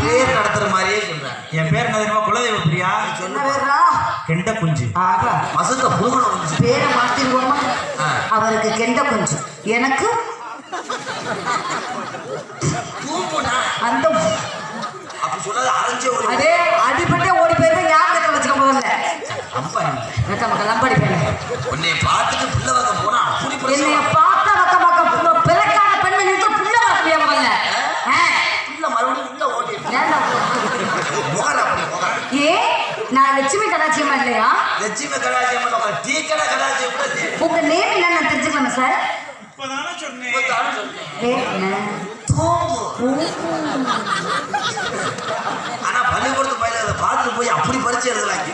பேர் நடத்துற மாதிரியே சொல்றாங்க என் பேர் என்ன தெரியுமா? குலதெய்வ பிரியா? என்ன பேர்ரா? கெண்ட குஞ்சு. ஆகா மசத்த புழுகுன வந்து பேரை மாத்திருவோமா. அவருக்கு கெண்ட கொஞ்சம் எனக்கு அந்த அப்படி சொன்னது அரைஞ்சே ஒரு அதே அடிபட்டே ஓடி போயிருந்தா ஞாபகத்தை வச்சுக்க அம்பா உன்னை பார்த்துட்டு பிள்ளை வாங்க போனா அப்படி என்னைய பிரசவம். பார்த்தா வக்க மக்க பிறக்காத பெண்மணிக்கு புள்ள வரக்கூடிய முதல்ல ஆ, பிள்ளை மறுபடியும் உள்ள ஓடி ஏன்டா? முகர அப்படி முகர ஏ நான் லட்சுமி கடாட்சியமா இல்லையா? லட்சுமி கடாச்சியம் உங்க டீ கடை கடாச்சியம் கூட தெரியும். உங்க நேம் என்ன? நான் தெரிஞ்சுக்கலாமா சார் இப்பதானே சொன்னேன். இப்பதானே சொன்னேன். ஆனா பள்ளிக்கூடத்து பையில அதை பார்த்துட்டு போய் அப்படி பரிச்சு எழுதலாங்க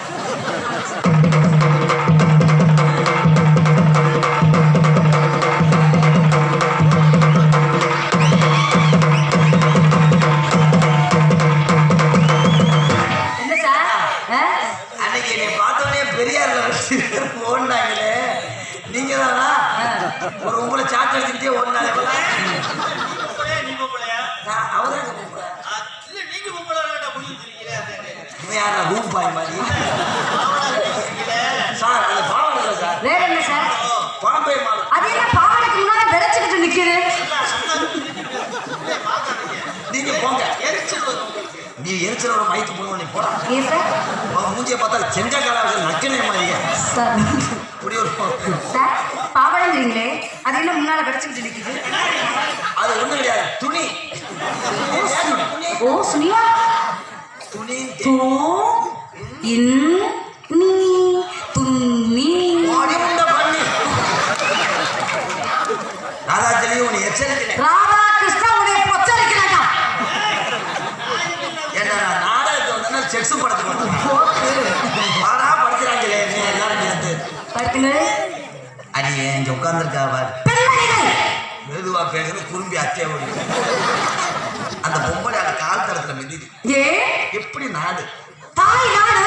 கூப்பிடுறேன் இல்ல நீங்க பொம்பளை புரிஞ்சு வச்சிருக்கீங்களே இவன் யாரா ரூம் பாய் மாதிரி? சார் இல்லை சார். வேற என்ன சார்? பாம்பே மாடு. அது என்ன பாவாடைக்கு முன்னாடி விளைச்சுக்கிட்டு நிக்குது? நீங்க போங்க. நீ எரிச்சலோட மயத்து போடுவோம் நீ போடா. மூஞ்சியை பார்த்தா செஞ்ச காலாவது நக்கினே மாதிரியே சார். இப்படி ஒரு சார் பாவாடைங்கிறீங்களே அது என்ன முன்னால விளைச்சுக்கிட்டு நிக்குது? அது ஒண்ணும் கிடையாது. துணி. ஓ சுனியா? துணி. தூ இன் நீ பண்ணி ராதாச்சலி உன்னை எச்சரிக்கிறேன். ராதா கிருஷ்ணா உடைய பொச்சரிக்கிறாங்க நான் நாடகத்தை வந்தேன்னா செக்ஸ் படத்துக்கு பாடா படிக்கிறாங்களே எல்லாரும் சேர்ந்து. அடி இங்க பாரு. பெண்மணிகள் மெதுவா பேசுற குறும்பி அத்தைய ஓடி. அந்த பொம்பளை அந்த கால் தரத்துல மிதிது எப்படி நாடு? தாய் நாடு?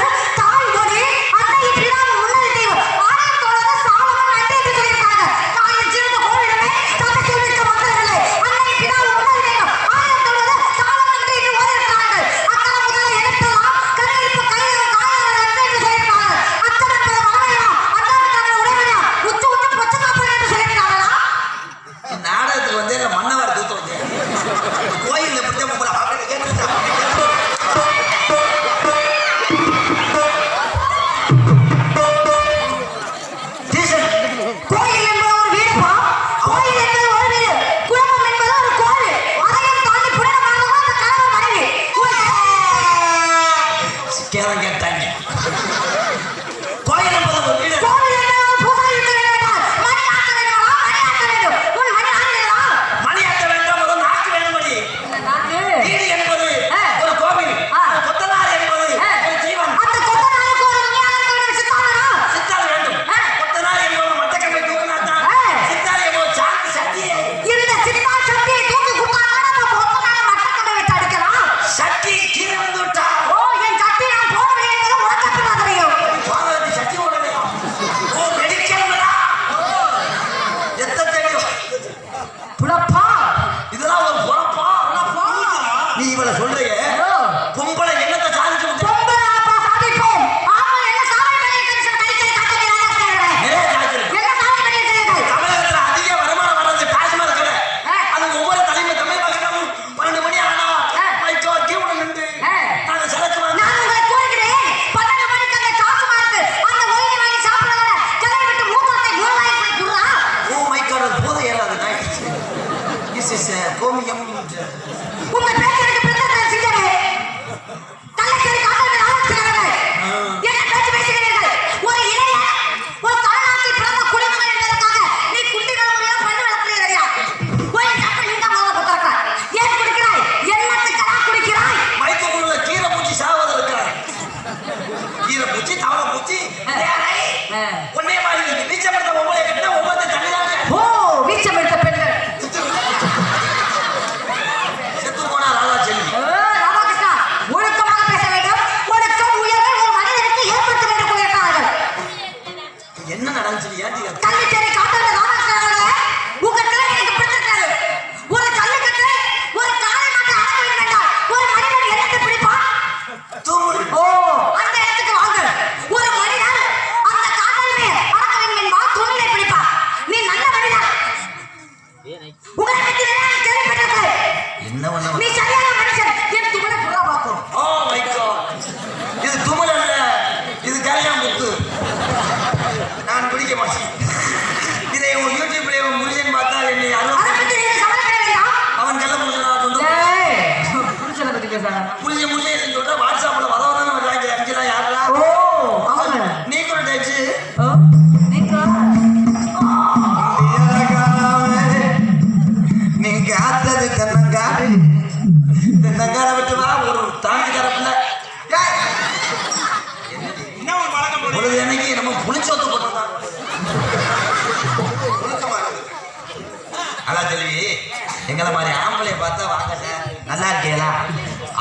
嗯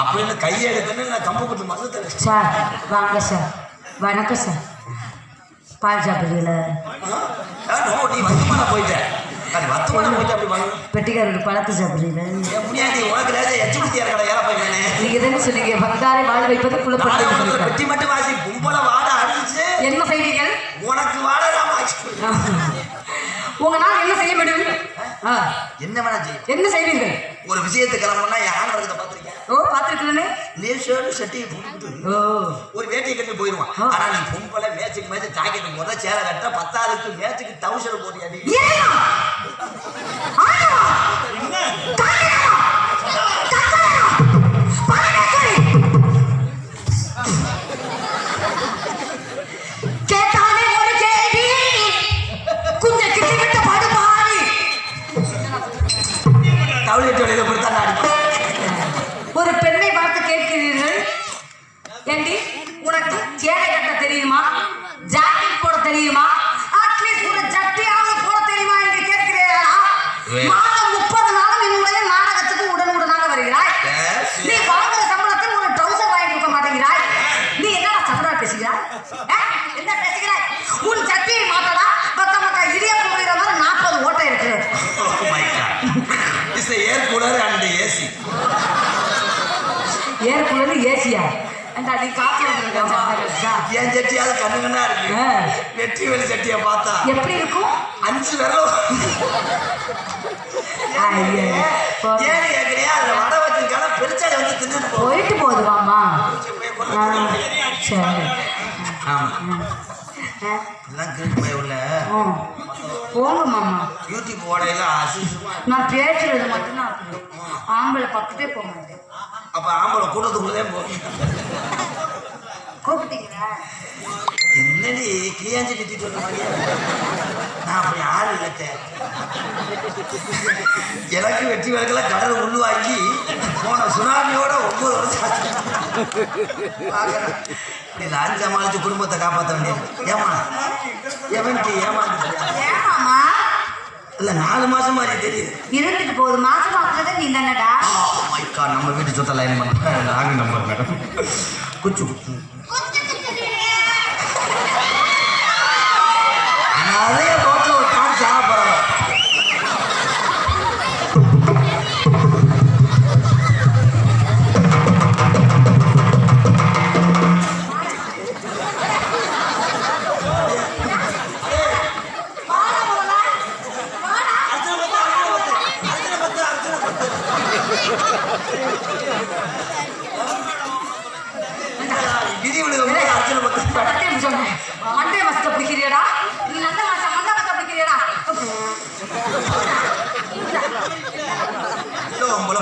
அப்படின்னு கையை எடுக்கணும்னு நான் கம்பு குத்து தெளிச்சு சார் வாங்க சார். வணக்கம் சார். பால் சாப்பிடுறீங்களா நோ வத்துமான போயிட்ட. அது வத்துமான போயிட்டு அப்படி வாங்க. பெட்டிக்காரோட பழத்தை சாப்பிடுறீங்களா ஏன் முடியாது உனக்கு லேசா எச்சு குத்தியா இருக்கடா ஏற போயிருந்தேனே நீங்க தானே சொன்னீங்க வந்தாரை வாழ வைப்பது சொல்லிருக்காங்க பெட்டி மட்டும் வாசி கும்பல வாட அடிச்சு. என்ன செய்வீர்கள் உனக்கு வாட நான் உங்களால் என்ன செய்ய முடியும்? என்ன வேணா செய்யும் என்ன செய்வீர்கள்? ஒரு விஷயத்துக்கு கிளம்புனா ஆண் வரதை பார்த்துருக்கேன் ஓ லேசோடு சட்டையை போட்டுக்கிட்டு ஓ. ஒரு வேட்டியை கட்டி போயிடுவான். ஆனா நீ பொம்பளை மேட்சுக்கு மேட்ச் ஜாக்கெட் முத சேலை கட்ட பத்தாவதுக்கு மேட்சுக்கு டவுசர் போட்டியா நீ? நீ வந்துருக்கா என் சட்டியாவது கண்ணு கண்ணா இருக்கு. வெற்றி வெளி சட்டியை பார்த்தா. எப்படி இருக்கும்? அஞ்சு போ- ஏன்னு கேட்குறியா அதுல வடை வச்சிருக்கான? பெருச்சாலை வந்து தின்னுட்டு போயிட்டு போகுது மாமா சரி. ஆமா. போங்க மாமா. யூடியூப் ஓடையில நான் பேசுறது மட்டும்தான். ஆம்பளை பக்கத்தே போக மாட்டேன். அப்ப ஆம்பளை கூட்டத்துக்குள்ளே போகும் கூப்பிட்டீங்களா என்னடி கிளியாஞ்சி கட்டிட்டு வந்த மாதிரியா? நான் அப்படி ஆள் இல்லத்த எனக்கு வெற்றி விளக்கெல்லாம் கடல் உள்ள வாங்கி போன சுனாமியோட ஒன்பது வருஷம் ஆச்சு. லாரி சமாளிச்சு குடும்பத்தை காப்பாற்ற வேண்டியது. ஏமா எவன்ட்டு ஏமாந்து ஏன் மாமா இல்ல நாலு மாசம் மாதிரி தெரியுது. இருந்துட்டு போகுது. மாசம் மாத்திரதே நீ தானடா? Oh my God, நம்ம வீட்டு சொத்தை லைன் பண்ண நாங்க நம்பர் மேடம் குச்சு.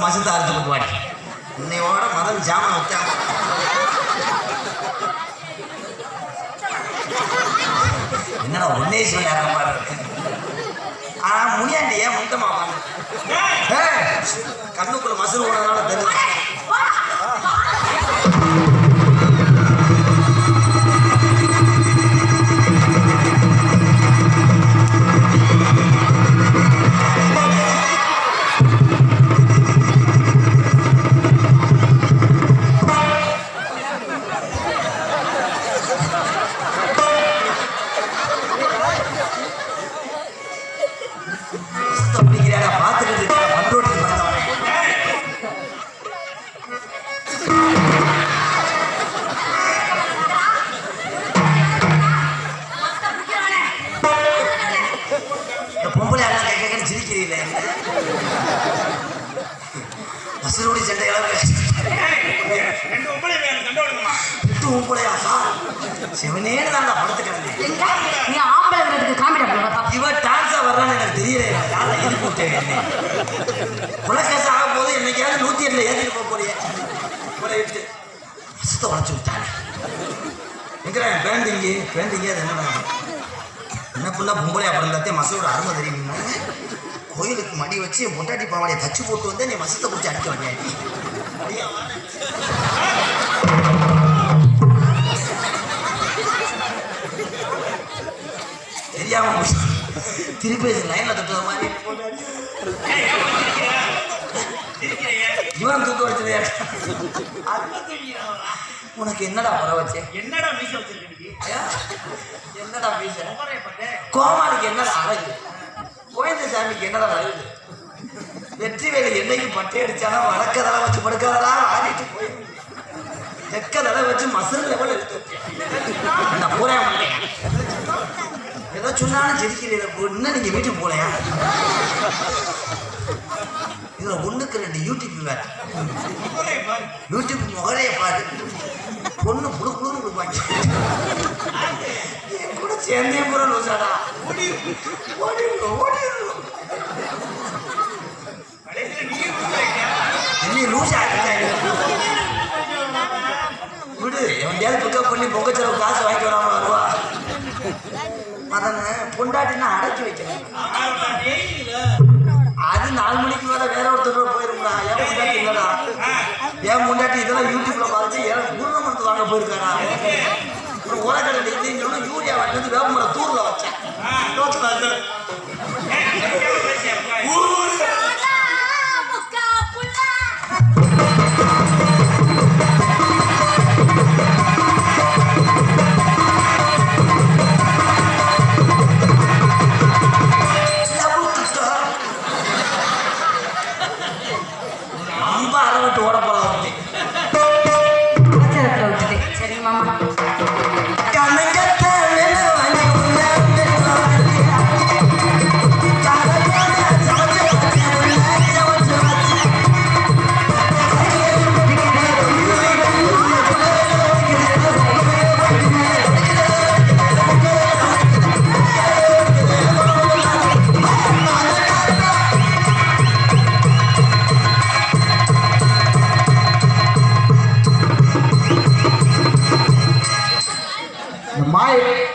மசத்தை அரைச்சு கொண்டு வாடி இன்னையோட மதம் ஜாமான் வச்சாங்க என்னடா ஒன்னே சொல்லி அந்த மாதிரி ஆனா முனியாண்டி ஏன் முண்டமா வாங்க கண்ணுக்குள்ள மசூல் போனதுனால தெரியும் வர்றான்னு எனக்கு தெரியல யாரை ஏறி போட்டேன் என்ன. குலக்கேசம் ஆக போது என்னைக்காவது நூத்தி எட்டுல ஏற்றிட்டு போக போறிய. படையிட்டு மசத்தை உடச்சு விட்டாங்க. எங்கிறேன் பேண்டிங்க பேண்டிங்க அது என்ன என்ன ஃபுல்லாக பொம்பளையா பிறந்தாத்தே மசோட அருமை தெரியுமா? கோயிலுக்கு மடி வச்சு என் பொண்டாட்டி பாவாடையை தச்சு போட்டு வந்து நீ மசத்தை பிடிச்சி அடிக்க வந்தேன். தெரியாம முடிச்சு திருப்பி லைன்ல தொட்டுற மாதிரி? இவன் தூக்க வச்சது உனக்கு என்னடா பர வச்சு? என்னடா மீச வச்சிருக்க? என்னடா. கோமாளிக்கு அழகு? கோயந்த சாமிக்கு என்னடா அழகு? வெற்றி வேலை என்னைக்கு பட்டை அடிச்சானா வடக்க தலை வச்சு படுக்காதடா ஆடிட்டு போய். தெக்க தலை வச்சு மசுறு லெவல் எடுத்து நான் ஏதோ சொன்னாலும் சிரிக்கிறீங்க இன்னும் நீங்க வீட்டுக்கு போலையா இதுல ஒண்ணுக்கு ரெண்டு யூடியூப் வேற. யூடியூப் முகரைய பாரு. பொண்ணு புழு புழுன்னு கொடுப்பாங்க. என் கூட சேர்ந்தே போற லூசாடா. ஓடிடணும் லூஸ் விடு எவன் பிக்கப் பண்ணி பொங்க காசு வாங்கி வராம வருவா. அதனை பொண்டாட்டினா அடக்கி வைக்கணும். அது நாலு மணிக்கு மேல வேற ஒருத்தர் போயிருந்தா ஏன் முண்டாட்டி இல்லடா ஏன் முண்டாட்டி இதெல்லாம் யூடியூப்ல பார்த்து ஏன் ஊர்ணமரத்து வாங்க போயிருக்காரா ஒரு உரக்கடை இல்லைன்னு யூரியா வாங்கி வந்து வேப்பமரம் தூர்ல வச்சேன் இந்த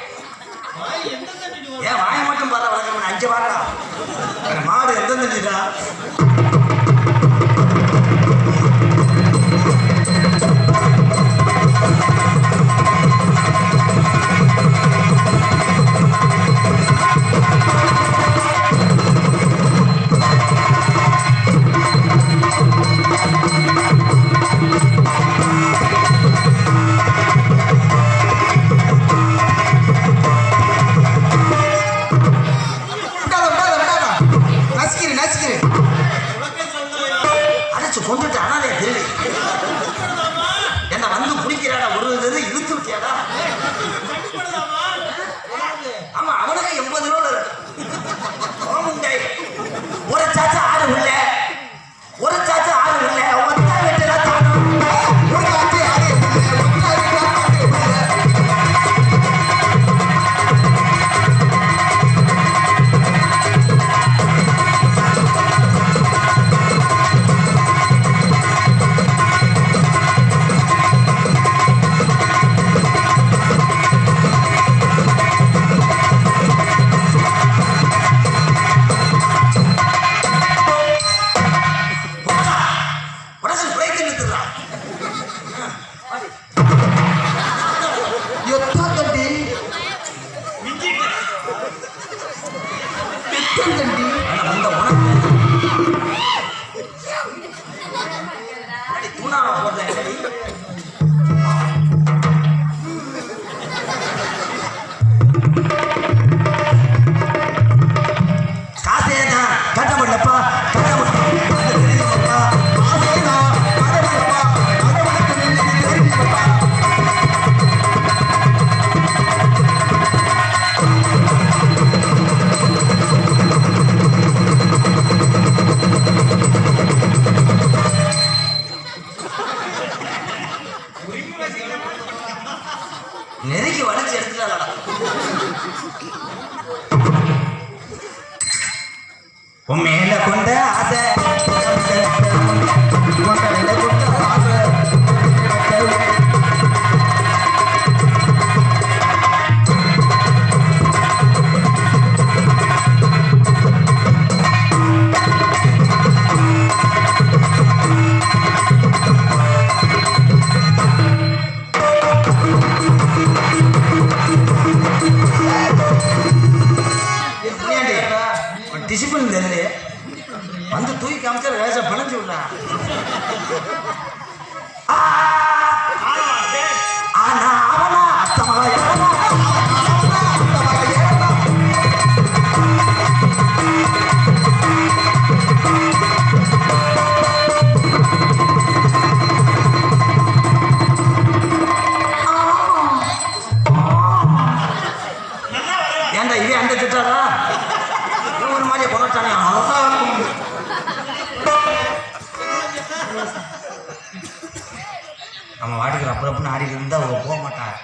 வாட்டுக்கு அப்புறம் அப்புறம் ஆடிட்டு இருந்தா அவங்க போக மாட்டாங்க.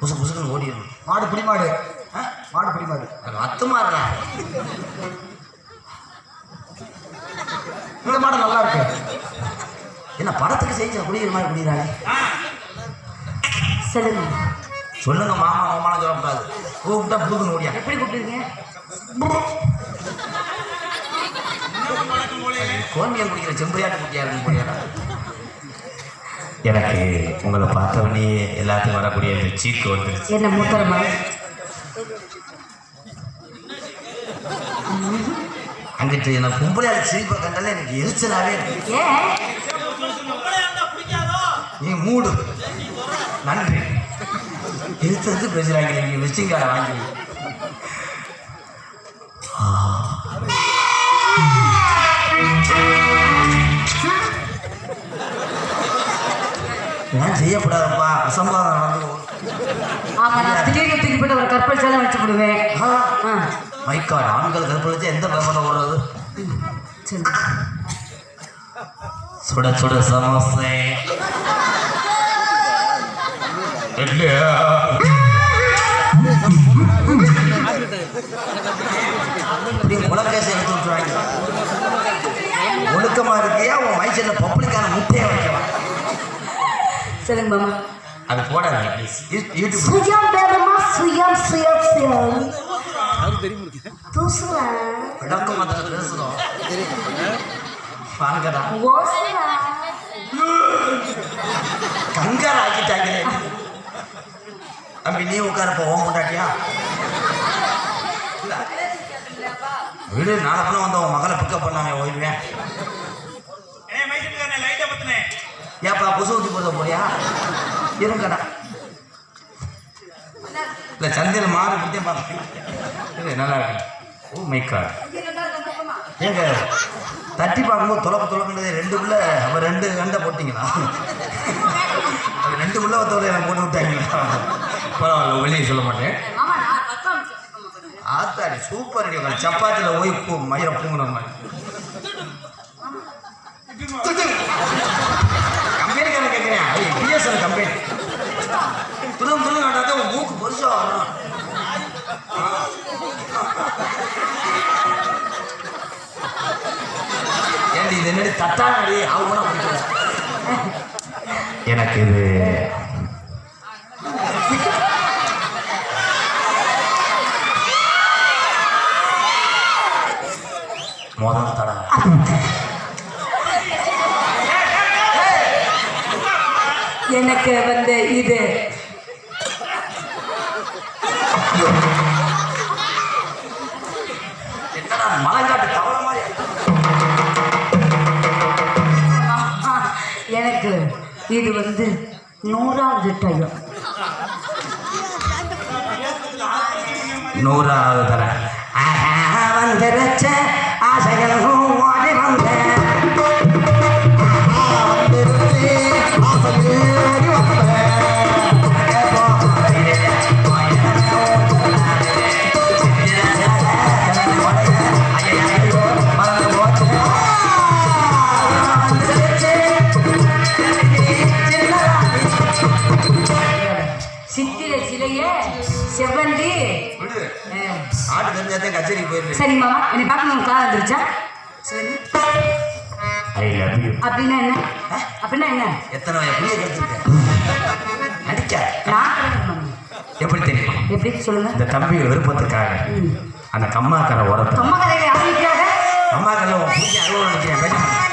புசு புசுக்குன்னு ஓடிடணும் மாடு பிடி மாடு? மாடு பிடி மாடு அது அத்தமா இருக்கா இந்த மாடு நல்லா இருக்கு. என்ன படத்துக்கு செஞ்ச குடிக்கிற மாதிரி குடிக்கிறாங்க சொல்லுங்க. சொல்லுங்க மாமா மாமாலாம் சொல்லக்கூடாது. கூப்பிட்டா புதுக்குன்னு ஓடியா. எப்படி கூப்பிடுறீங்க? கோமியம் குடிக்கிற செம்பரியாட்டு குட்டியா இருக்கும் போலியாடா எனக்கு உங்களை பார்த்த உடனே எல்லாத்தையும் வரக்கூடிய இந்த சீக்கு வந்துருச்சு. என்ன மூத்தரமா? அங்கிட்டு எனக்கு கும்பலையால சிரிப்பை கண்டாலே எனக்கு எரிச்சலாவே இருக்கு. நீ மூடு. நன்றி. எரிச்சலுக்கு பேசுறாங்க நீங்க விசிங்கார வாங்கி. இதெல்லாம் செய்யக்கூடாதுப்பா? அசம்பாதம் நடந்து ஆமா நான் திடீர்னு தூக்கி போட்டு ஒரு கற்பல் சேலம் வச்சு விடுவேன் மைக்காட் ஆண்கள் கற்பழிச்சு எந்த பேப்பரில் ஓடுறது சுட சுட சமோசை. இல்லையா? இப்படி உலகேசம் எடுத்து விட்டுருவாங்க. ஒழுக்கமா இருக்கியா? உன் மைசூர்ல பப்ளிக்கான முட்டையை வைக்கலாம். சொல்லுங்க மாமா அது போடாதீங்க ப்ளீஸ் யூடியூப் சுயம் வேணுமா சுயம் சுயம் சுயம் தூசுவா விளக்க மாத்திர பேசுறோம் வாங்கடா ஓசுவா கங்கார் ஆக்கிட்டாங்களே தம்பி நீ உட்காரப்ப ஓம் முட்டாட்டியா வீடு நாளப்பெல்லாம் வந்து உன் மகளை பிக்கப் பண்ணாம ஓய்வேன் ஏப்பா புசு ஊற்றி போத போறியா இருங்கடா இல்லை சந்தையில் மாறு பிடிச்சே பார்ப்பேன் நல்லா இருக்கு ஓ மை கார் ஏங்க தட்டி பார்க்கும்போது துளக்க துளக்குனது ரெண்டு உள்ள அவன் ரெண்டு கண்டை போட்டிங்களா அது ரெண்டு உள்ள ஒருத்தவரை எனக்கு போட்டு விட்டாங்களா பரவாயில்ல வெளியே சொல்ல மாட்டேன் ஆத்தாடி சூப்பர் அடி சப்பாத்தியில் ஓய் பூ மயிரை பூங்குற மாதிரி கம்பெனிக்காரன் பிஎஸ்எல் கம்பெனி துரும் துரும் நடாத உன் மூக்கு பெருசா வரும் ஏண்டி இது என்னடி தட்டாடி அவங்க எனக்கு இது எனக்கு வந்து இது. எனக்கு இது வந்து நூறாவது டைம் நூறாவது தர வந்துருச்ச ஆசைகள் அப்படின்னா என்ன? அப்படின்னா என்ன? எத்தனை நடிக்க. எப்படி தெரியுமா? எப்படி? சொல்லுங்க. இந்த தம்பி விருப்பத்துக்காக. அந்த கம்மாக்கார ஓரத்தை கம்மாக்கார உன் பூஜை நினைக்கிறேன்